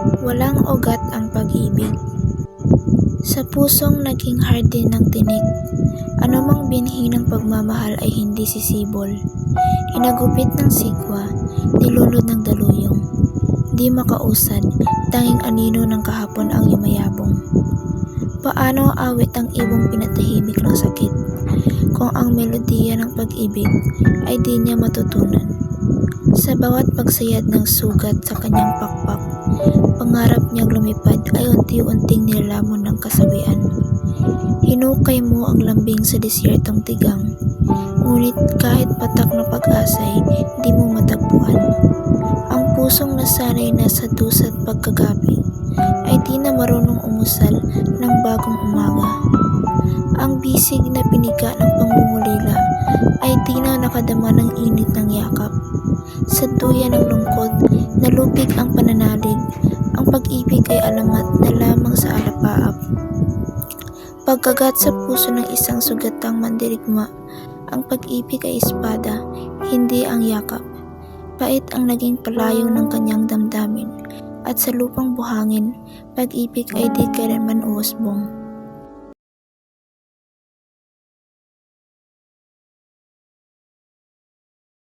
Walang ugat ang pag-ibig. Sa pusong naging hardin ng tinik, anumang binhi ng pagmamahal ay hindi sisibol. Inagupit ng sigwa, nilulod ng daluyong. Di makausad, tanging anino ng kahapon ang yumayabong. Paano awit ang ibong pinatahimik ng sakit, kung ang melodiya ng pag-ibig ay di niya matutunan. Sa bawat pagsayad ng sugat sa kanyang pakpak, pangarap niyang lumipad ay unti-unting nilalamon ng kasawian. Hinukay mo ang lambing sa disyertong tigang, ngunit kahit patak na pag-asay, di mo matagpuan. Ang pusong nasanay na sa dusa't pagkagabi, ay di na marunong umusal ng bagong umaga. Ang bisig na piniga ng pangungulila ay di na nakadama ng init ng yakap. Sa duyan ng lungkot, nalupig ang pananalig. Ang pag-ibig ay alamat na lamang sa alapaap. Pagkagat sa puso ng isang sugatang mandirigma, ang pag-ibig ay espada, hindi ang yakap. Pait ang naging palayo ng kanyang damdamin, at sa lupang buhangin, pag-ibig ay di kailanman uusbong.